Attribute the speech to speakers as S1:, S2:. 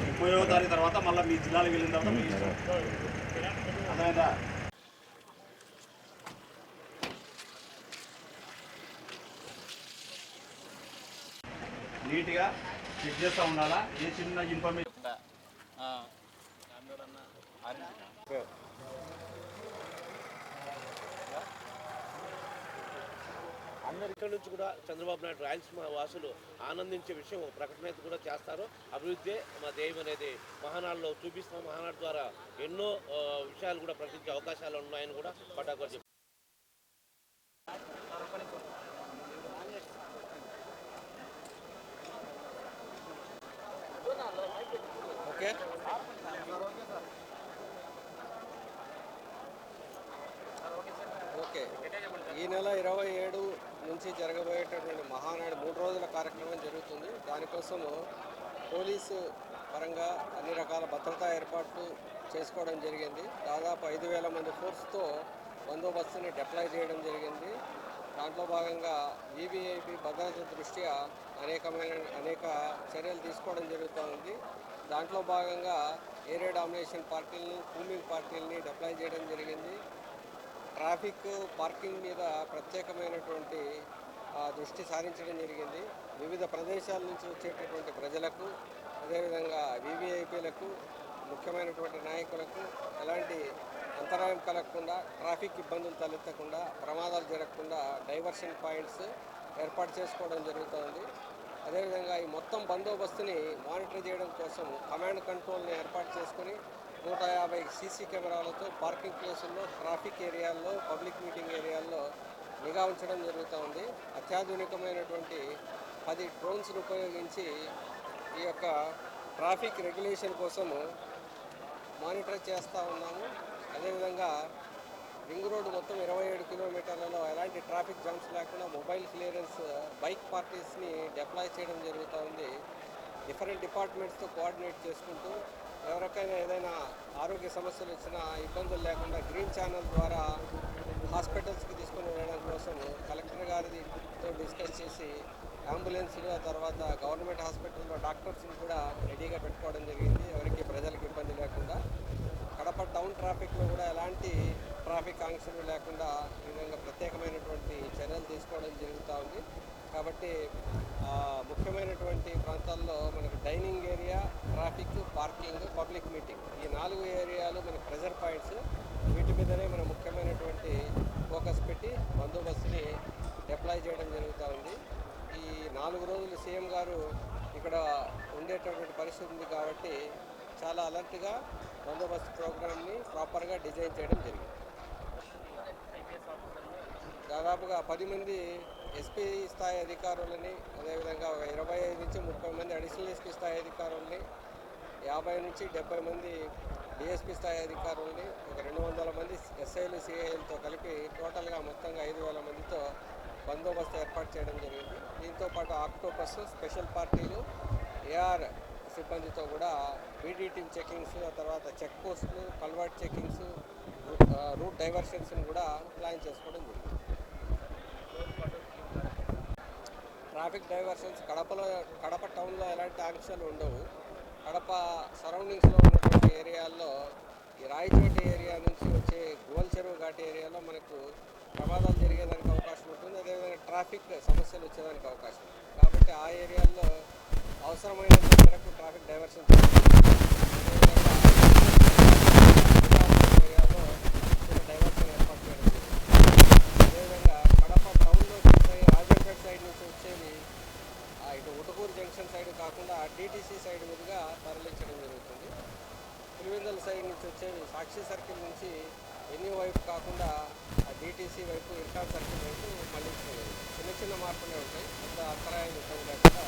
S1: ముప్పైవ తారీఖు తర్వాత మళ్ళీ మీ జిల్లాలకు వెళ్ళిన తర్వాత మీ ఇష్టం. అర్థమైందా? నీట్గా చెక్ చేస్తూ ఉండాలా? ఏ చిన్న ఇన్ఫర్మేషన్
S2: అందరి నుంచి కూడా చంద్రబాబు నాయుడు రాయలసీమ వాసులు ఆనందించే విషయం ఒక ప్రకటన అయితే కూడా చేస్తారు. అభివృద్ధి మా ధ్యేయం అనేది మహానాడులో చూపిస్తాం. మహానాడు ద్వారా ఎన్నో విషయాలు కూడా ప్రకటించే అవకాశాలు ఉన్నాయని కూడా పటాకోరు చెప్పారు.
S3: ఓకే. ఓకే. ఈ నెల ఇరవై ఏడు నుంచి జరగబోయేటటువంటి మహానాడు మూడు రోజుల కార్యక్రమం జరుగుతుంది. దానికోసము పోలీసు పరంగా అన్ని రకాల భద్రతా ఏర్పాట్లు చేసుకోవడం జరిగింది. దాదాపు ఐదు వేల మంది ఫోర్స్తో బందోబస్తుని డిప్లాయ్ చేయడం జరిగింది. దాంట్లో భాగంగా వీవీఐపీ భద్రత దృష్ట్యా అనేకమైన అనేక చర్యలు తీసుకోవడం జరుగుతుంది దాంట్లో భాగంగా ఏరియా డామినేషన్ పార్టీలను కూలింగ్ పార్టీలని డిప్లాయ్ చేయడం జరిగింది. ట్రాఫిక్ పార్కింగ్ మీద ప్రత్యేకమైనటువంటి దృష్టి సారించడం జరిగింది. వివిధ ప్రదేశాల నుంచి వచ్చేటటువంటి ప్రజలకు అదేవిధంగా వివిఐపీలకు ముఖ్యమైనటువంటి నాయకులకు ఎలాంటి అంతరాయం కలగకుండా ట్రాఫిక్ ఇబ్బందులు తలెత్తకుండా ప్రమాదాలు జరగకుండా డైవర్షన్ పాయింట్స్ ఏర్పాటు చేసుకోవడం జరుగుతోంది. అదేవిధంగా ఈ మొత్తం బందోబస్తుని మానిటర్ చేయడం కోసం కమాండ్ కంట్రోల్ని ఏర్పాటు చేసుకొని నూట యాభై సీసీ కెమెరాలతో పార్కింగ్ ప్లేసుల్లో ట్రాఫిక్ ఏరియాల్లో పబ్లిక్ మీటింగ్ ఏరియాల్లో నిఘా ఉంచడం జరుగుతూ ఉంది. అత్యాధునికమైనటువంటి పది డ్రోన్స్ను ఉపయోగించి ఈ యొక్క ట్రాఫిక్ రెగ్యులేషన్ కోసము మానిటర్ చేస్తూ ఉన్నాము. అదేవిధంగా రింగ్ రోడ్డు మొత్తం ఇరవై ఏడు కిలోమీటర్లలో ఎలాంటి ట్రాఫిక్ జామ్స్ లేకుండా మొబైల్ క్లియరెన్స్ బైక్ పార్టీస్ని డిప్లాయ్ చేయడం జరుగుతూ ఉంది. డిఫరెంట్ డిపార్ట్మెంట్స్తో కోఆర్డినేట్ చేసుకుంటూ ఎవరికైనా ఏదైనా ఆరోగ్య సమస్యలు వచ్చినా ఇబ్బందులు లేకుండా గ్రీన్ ఛానల్ ద్వారా హాస్పిటల్స్కి తీసుకొని వెళ్ళడం కోసం కలెక్టర్ గారితో డిస్కస్ చేసి అంబులెన్స్లు ఆ తర్వాత గవర్నమెంట్ హాస్పిటల్లో డాక్టర్స్ని కూడా రెడీగా పెట్టుకోవడం జరిగింది. ఎవరికి ప్రజలకు ఇబ్బంది లేకుండా. కడప టౌన్ ట్రాఫిక్లో కూడా ఎలాంటి ట్రాఫిక్ ఆంక్షలు లేకుండా ఈ విధంగా ప్రత్యేకమైనటువంటి చర్యలు తీసుకోవడం జరుగుతూ ఉంది. కాబట్టి ముఖ్యమైనటువంటి ప్రాంతాల్లో మనకు dining area traffic parking public meeting ఈ నాలుగు ఏరియాలు మనకి ప్రెజర్ పాయింట్స్. వీటి మీదనే మనం ముఖ్యమైనటువంటి ఫోకస్ పెట్టి బందోబస్తుని డిప్లాయ్ చేయడం జరుగుతూ ఉంది. ఈ నాలుగు రోజులు సీఎం గారు ఇక్కడ ఉండేటటువంటి పరిస్థితి ఉంది కాబట్టి చాలా అలర్ట్గా బందోబస్తు ప్రోగ్రామ్ని ప్రాపర్గా డిజైన్ చేయడం జరిగింది. దాదాపుగా పది మంది ఎస్పీ స్థాయి అధికారులని అదేవిధంగా ఒక ఇరవై ఐదు నుంచి ముప్పై మంది అడిషనల్ ఎస్పీ స్థాయి అధికారులని యాభై నుంచి డెబ్బై మంది డిఎస్పీ స్థాయి అధికారులని ఒక రెండు వందల మంది ఎస్ఐలు సిఐలతో కలిపి టోటల్గా మొత్తంగా ఐదు వేల మందితో బందోబస్తు ఏర్పాటు చేయడం జరిగింది. దీంతో పాటు ఆక్టోపస్ స్పెషల్ పార్టీలు ఏఆర్ సిబ్బందితో కూడా బీడీ టీమ్ చెకింగ్స్ ఆ తర్వాత చెక్ పోస్టులు కల్వర్ట్ చెకింగ్స్ రూట్ డైవర్షన్స్ని కూడా ప్లాన్ చేసుకోవడం జరిగింది. ట్రాఫిక్ డైవర్షన్స్ కడపలో కడప టౌన్లో ఎలాంటి ఆంక్షలు ఉండవు. కడప సరౌండింగ్స్లో ఉన్నటువంటి ఏరియాల్లో ఈ రాయచోటి ఏరియా నుంచి వచ్చే గోల్ చెరువు ఘాట్ ఏరియాలో మనకు ప్రమాదాలు జరిగేదానికి అవకాశం ఉంటుంది. అదేవిధంగా ట్రాఫిక్ సమస్యలు వచ్చేదానికి అవకాశం కాబట్టి ఆ ఏరియాల్లో అవసరమైన మేరకు ట్రాఫిక్ డైవర్షన్ ఏరియాలో డైవర్షన్ ఏర్పాటు చేయడం అదేవిధంగా కడప టౌన్లో వచ్చే రాజంపేట సైడ్ నుంచి వచ్చేవి ఇటు ఉటకూరు జంక్షన్ సైడ్ కాకుండా డిటీసీ సైడ్ మీదుగా తరలించడం జరుగుతుంది పులివెందుల సైడ్ నుంచి వచ్చేవి సాక్షి సర్కిల్ నుంచి ఎన్ని వైపు కాకుండా ఆ డిటీసీ వైపు ఇర్కాన్ సర్కిల్ వైపు మళ్ళించడం చిన్న చిన్న మార్పులే ఉంటాయి అంత అంతరాయం ఇబ్బంది లేకుండా